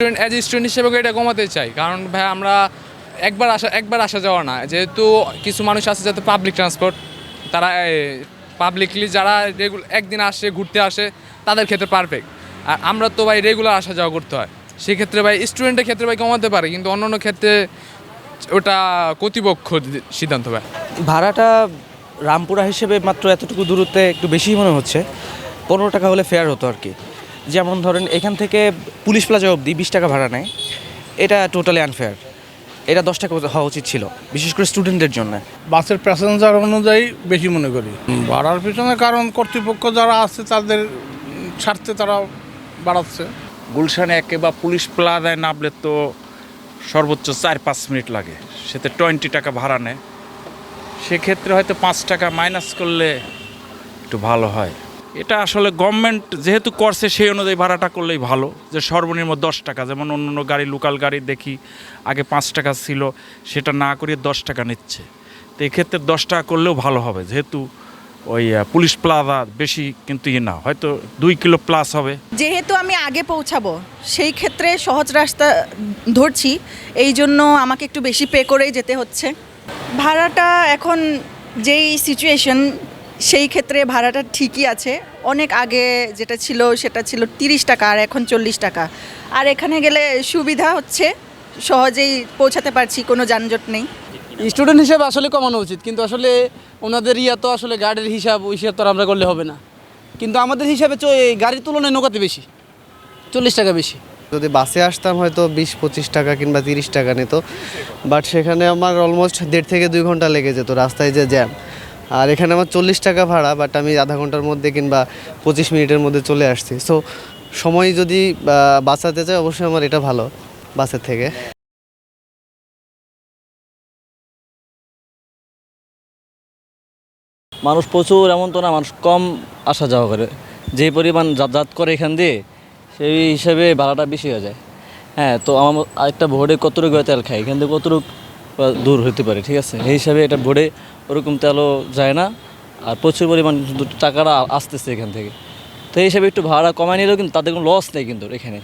Student as student হিসেবে এটা কমাতে চাই। কারণ ভাই, আমরা একবার আসা একবার আসা যাওয়া না। যেহেতু কিছু মানুষ আছে যাতে পাবলিক ট্রান্সপোর্ট তারা পাবলিকলি যারা রেগুলার একদিন আসে, ঘুরতে আসে, তাদের ক্ষেত্রে পারফেক্ট আর আমরা তো ভাই রেগুলার আসা যাওয়া করতে হয়। সেক্ষেত্রে ভাই স্টুডেন্টের ক্ষেত্রে ভাই কমাতে পারে, কিন্তু অন্য অন্য ক্ষেত্রে ওটা কর্তৃপক্ষ সিদ্ধান্ত ভাই। ভাড়াটা রামপুরা হিসেবে মাত্র এতটুকু দূরত্বে একটু বেশি মনে হচ্ছে। পনেরো টাকা হলে ফেয়ার হতো আর কি। যেমন ধরেন এখান থেকে পুলিশ প্লাজা অবধি বিশ টাকা ভাড়া নেয়। এটা টোটালি আনফেয়ার এটা দশ টাকা হওয়া উচিত ছিল বিশেষ করে স্টুডেন্টদের জন্য। বাসের প্যাসেঞ্জার অনুযায়ী বেশি মনে করি। বাড়ার পিছনে কারণ কর্তৃপক্ষ যারা আছে তাদের স্বার্থে তারা বাড়াচ্ছে। গুলশানে একে বা পুলিশ প্লাজায় নামলে তো সর্বোচ্চ চার পাঁচ মিনিট লাগে। সেতে টোয়েন্টি টাকা ভাড়া নেয়। সেক্ষেত্রে হয়তো পাঁচ টাকা মাইনাস করলে একটু ভালো হয়। এটা আসলে গভর্নমেন্ট যেহেতু করছে, সেই অনুযায়ী ভাড়াটা করলেই ভালো। যে সর্বনিম্ন দশ টাকা, যেমন অন্য অন্য গাড়ি লোকাল গাড়ি দেখি, আগে পাঁচ টাকা ছিল, সেটা না করিয়ে দশ টাকা নিচ্ছে। তো এক্ষেত্রে দশ টাকা করলেও ভালো হবে, যেহেতু ওই পুলিশ প্লাজা বেশি কিন্তু ইয়ে না, হয়তো দুই কিলো প্লাস হবে। যেহেতু আমি আগে পৌঁছাবো, সেই ক্ষেত্রে সহজ রাস্তা ধরছি, এই জন্য আমাকে একটু বেশি পে করেই যেতে হচ্ছে। ভাড়াটা এখন যেই সিচুয়েশন সেই ক্ষেত্রে ভাড়াটা ঠিকই আছে। অনেক আগে যেটা ছিল সেটা ছিল তিরিশ টাকা আর এখন চল্লিশ টাকা। আর এখানে গেলে সুবিধা হচ্ছে সহজেই পৌঁছাতে পারছি কোনো যানজট নেই। স্টুডেন্ট হিসেবে আসলে কমানো উচিত কিন্তু আসলে ওনাদের ইয়া তো আসলে গাড়ির হিসাব ওই হিসাব তো আমরা করলে হবে না। কিন্তু আমাদের হিসাবে তো এই গাড়ির তুলনায় নৌকাতে বেশি চল্লিশ টাকা বেশি। যদি বাসে আসতাম হয়তো বিশ পঁচিশ টাকা কিংবা তিরিশ টাকা নিত বাট সেখানে আমার অলমোস্ট দেড় থেকে দুই ঘণ্টা লেগে যেত রাস্তায় যে জ্যাম। আর এখানে আমার চল্লিশ টাকা ভাড়া বাট আমি আধা ঘণ্টার মধ্যে কিংবা পঁচিশ মিনিটের মধ্যে চলে আসছি। সো সময় যদি বাঁচাতে চাই, অবশ্যই আমার এটা ভালো, বাসের থেকে। মানুষ প্রচুর, এমন তো না, মানুষ কম আসা যাওয়া করে। যে পরিমাণ যাতায়াত করে এখান দিয়ে, সেই হিসাবে ভাড়াটা বেশি হয়ে যায়। হ্যাঁ তো আমার আরেকটা ভোরে কতটুকু তেল খাই? এখান থেকে কতটুকু দূর হতে পারে, ঠিক আছে? এই হিসাবে এটা ভোরে ওরকম তেলও যায় না। আর প্রচুর পরিমাণ টাকাটা আসতেছে এখান থেকে। তো এই হিসাবে একটু ভাড়া কমায় নিলেও কিন্তু তাদের কোনো লস নেই কিন্তু এখানে।